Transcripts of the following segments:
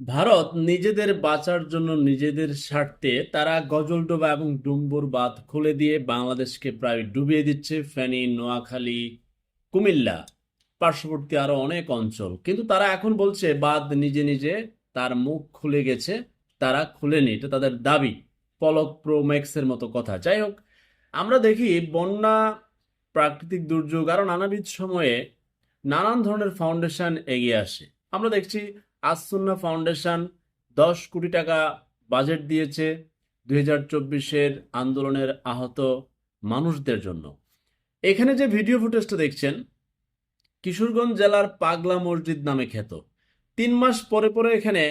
ভারত নিজেদের বাঁচার জন্য নিজেদের স্বার্থে তারা গজলডোবা এবং ডুম্বুর বাঁধ খুলে দিয়ে বাংলাদেশকে প্রায় ডুবিয়ে দিচ্ছে ফেনী, নোয়াখালী, কুমিল্লা, পার্শ্ববর্তী আরও অনেক অঞ্চল। কিন্তু তারা এখন বলছে বাঁধ নিজে নিজে, তার মুখ খুলে গেছে, তারা খুলেনি এটা তাদের দাবি। পলক প্রো ম্যাক্সের মতো কথা। যাই হোক, আমরা দেখি বন্যা, প্রাকৃতিক দুর্যোগ আরও নানাবিধ সময়ে নানান ধরনের ফাউন্ডেশন এগিয়ে আসে। আমরা দেখছি আসুন্না ফাউন্ডেশন দশ কোটি টাকা বাজেট দিয়েছে দুই হাজার চব্বিশের আন্দোলনের আহত মানুষদের জন্য। এখানে যে ভিডিও ফুটেজটা দেখছেন, কিশোরগঞ্জ জেলার পাগলা মসজিদ নামে খ্যাত। তিন মাস পরে পরে এখানে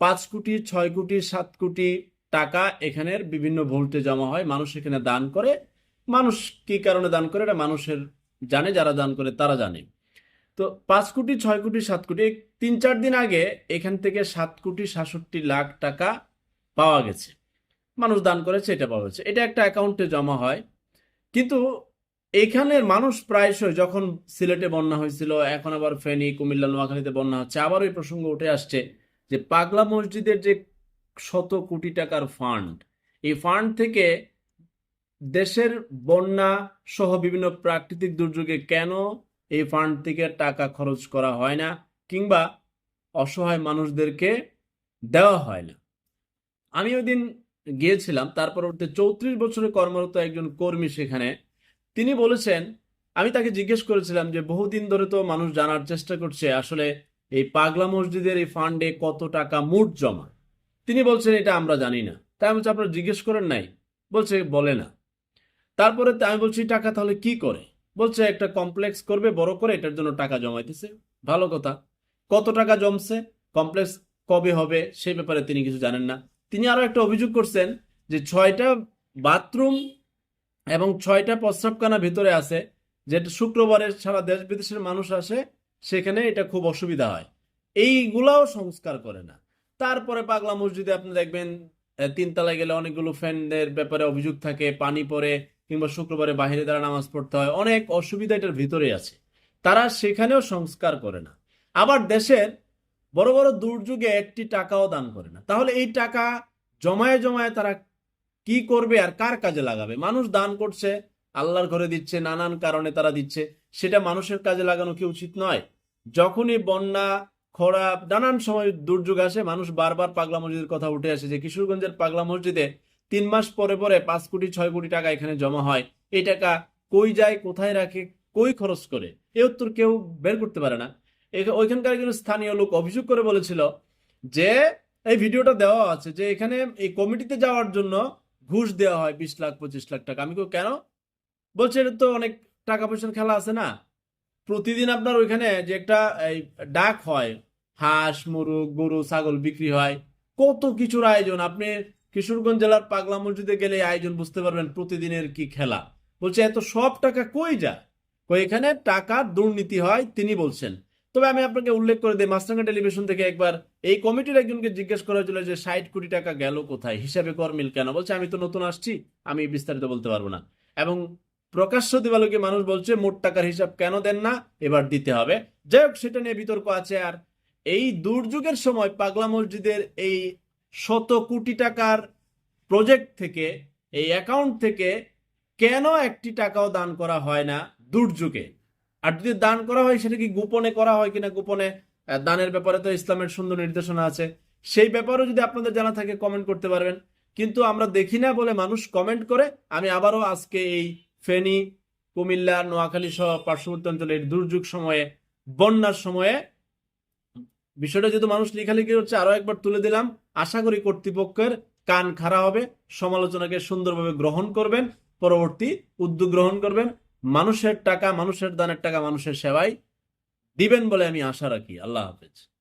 পাঁচ কোটি, ছয় কোটি, সাত কোটি টাকা এখানের বিভিন্ন ভোল্টে জমা হয়। মানুষ এখানে দান করে। মানুষ কি কারণে দান করে? এটা মানুষের জানে, যারা দান করে তারা জানে। তো পাঁচ কোটি, ছয় কোটি, সাত কোটি তিন, চার দিন আগে এখান থেকে সাত কোটি সাতষট্টি লাখ টাকা পাওয়া গেছে। মানুষ দান করেছে, এটা পাওয়া গেছে। এটা একটা অ্যাকাউন্টে জমা হয়। কিন্তু এখানের মানুষ প্রায়শই যখন সিলেটে বন্যা হয়েছিল, এখন আবার ফেনী, কুমিল্লা, নোয়াখালীতে বন্যা হচ্ছে, আবার ওই প্রসঙ্গ উঠে আসছে যে পাগলা মসজিদের যে শত কোটি টাকার ফান্ড এই ফান্ড থেকে দেশের বন্যা সহ বিভিন্ন প্রাকৃতিক দুর্যোগে কেন এই ফান্ড থেকে টাকা খরচ করা হয় না কিংবা অসহায় মানুষদেরকে দেওয়া হয় না। আমি ওই দিন গিয়েছিলাম, তার পরবর্তী চৌত্রিশ বছরে কর্মরত একজন কর্মী সেখানে। তিনি বলেছেন, আমি তাকে জিজ্ঞেস করেছিলাম যে, বহুদিন ধরে তো মানুষ জানার চেষ্টা করছে, আসলে এই পাগলা মসজিদের এই ফান্ডে কত টাকা মোট জমা? তিনি বলছেন, এটা আমরা জানি না। তাই আমি আপনারা জিজ্ঞেস করেন নাই? বলছে, বলে না। তারপরে আমি বলছি টাকা তাহলে কি করে? বলছে, একটা কমপ্লেক্স করবে, বড় করে এটার জন্য টাকা জমাইতেছে। ভালো কথা। কত টাকা জমছে কমপ্লেক্স কবে হবে সেই ব্যাপারে তিনি কিছু জানেন না। তিনি আরও একটা অভিযোগ করছেন যে, ছয়টা বাথরুম এবং ছয়টা প্রস্রাবখানা ভিতরে আছে, যেটা শুক্রবারে সারা দেশ বিদেশের মানুষ আসে, সেখানে এটা খুব অসুবিধা হয়। এইগুলাও সংস্কার করে না। তারপরে পাগলা মসজিদে আপনি দেখবেন তিনতলায় গেলে অনেকগুলো ফ্যানদের ব্যাপারে অভিযোগ থাকে, পানি পড়ে কিংবা শুক্রবারে বাইরে দ্বারা নামাজ পড়তে হয়, অনেক অসুবিধা এটার ভিতরে আছে। তারা সেখানেও সংস্কার করে না। আবার দেশের বড় বড় দুর্যোগে একটি টাকাও দান করে না। তাহলে এই টাকা জমায়ে জমায়ে তারা কি করবে আর কার কাজে লাগাবে? মানুষ দান করছে, আল্লাহর ঘরে দিচ্ছে, নানান কারণে তারা দিচ্ছে। সেটা মানুষের কাজে লাগানো কি উচিত নয়? যখনই বন্যা, খরা, নানান সময় দুর্যোগ আসে, মানুষ বারবার পাগলা মসজিদের কথা উঠে আসে যে কিশোরগঞ্জের পাগলা মসজিদে তিন মাস পরে পরে পাঁচ কোটি, ছয় কোটি টাকা এখানে জমা হয়। এই টাকা কই যায়, কোথায় রাখে, কই খরচ করে? এ উত্তর কেউ বের করতে পারে না। ওইখানকার একজন স্থানীয় লোক অভিযোগ করে বলেছিল যে, এই ভিডিওটা দেওয়া আছে যে এখানে এই কমিটিতে যাওয়ার জন্য ঘুষ দেওয়া হয় বিশ লাখ, পঁচিশ লাখ টাকা। আমি কেন? বলছে, এটা তো অনেক টাকা পয়সার খেলা আছে না। প্রতিদিন আপনার ওইখানে যে একটা, এই ডাক হয়, হাঁস, মুরগ, গরু, ছাগল বিক্রি হয়। কত কিছুর আয়োজন? আপনি কিশোরগঞ্জ জেলার পাগলা মসজিদে গেলে আয়োজন বুঝতে পারবেন প্রতিদিনের কি খেলা। বলছে, এত সব টাকা কই যায়? কই, এখানে টাকা দুর্নীতি হয়, তিনি বলছেন। তবে আমি আপনাকে উল্লেখ করে দিই মাছরাঙ্গা টেলিভিশন থেকে একবার এই কমিটির একজনকে জিজ্ঞেস করা হয়েছিল যে, ষাট কোটি টাকা গেল কোথায়? হিসাবে কর মিল কেন? বলছে, আমি তো নতুন আসছি, আমি বিস্তারিত বলতে পারব না। এবং প্রকাশ্য দিবালোকে মানুষ বলছে, মোট টাকার হিসাব কেন দেন না? এবার দিতে হবে। যাই হোক, সেটা নিয়ে বিতর্ক আছে। আর এই দুর্যোগের সময় পাগলা মসজিদের এই শত কোটি টাকার প্রজেক্ট থেকে, এই অ্যাকাউন্ট থেকে কেন একটি টাকাও দান করা হয় না দুর্যোগে? আর যদি দান করা হয়, সেটা কি গোপনে করা হয় কিনা? গোপনে দানের ব্যাপারে তো ইসলামের সুন্দর নির্দেশনা আছে। সেই ব্যাপারেও যদি আপনাদের জানা থাকে কমেন্ট করতে পারবেন। কিন্তু আমরা দেখি না বলে মানুষ কমেন্ট করে। আমি আবারও আজকে এই ফেনী, কুমিল্লা, নোয়াখালী সহ পার্শ্ববর্তী অঞ্চলের দুর্যোগ সময়ে, বন্যার সময়ে বিষয়টা যেহেতু মানুষ লেখালেখি হচ্ছে, আরও একবার তুলে দিলাম। আশা করি কর্তৃপক্ষের কান খাড়া হবে, সমালোচনাকে সুন্দরভাবে গ্রহণ করবেন, পরবর্তী উদ্যোগ গ্রহণ করবেন। মানুষের টাকা, মানুষের দানের টাকা, মানুষের সেবায় দিবেন বলে আমি আশা রাখি। আল্লাহ হাফেজ।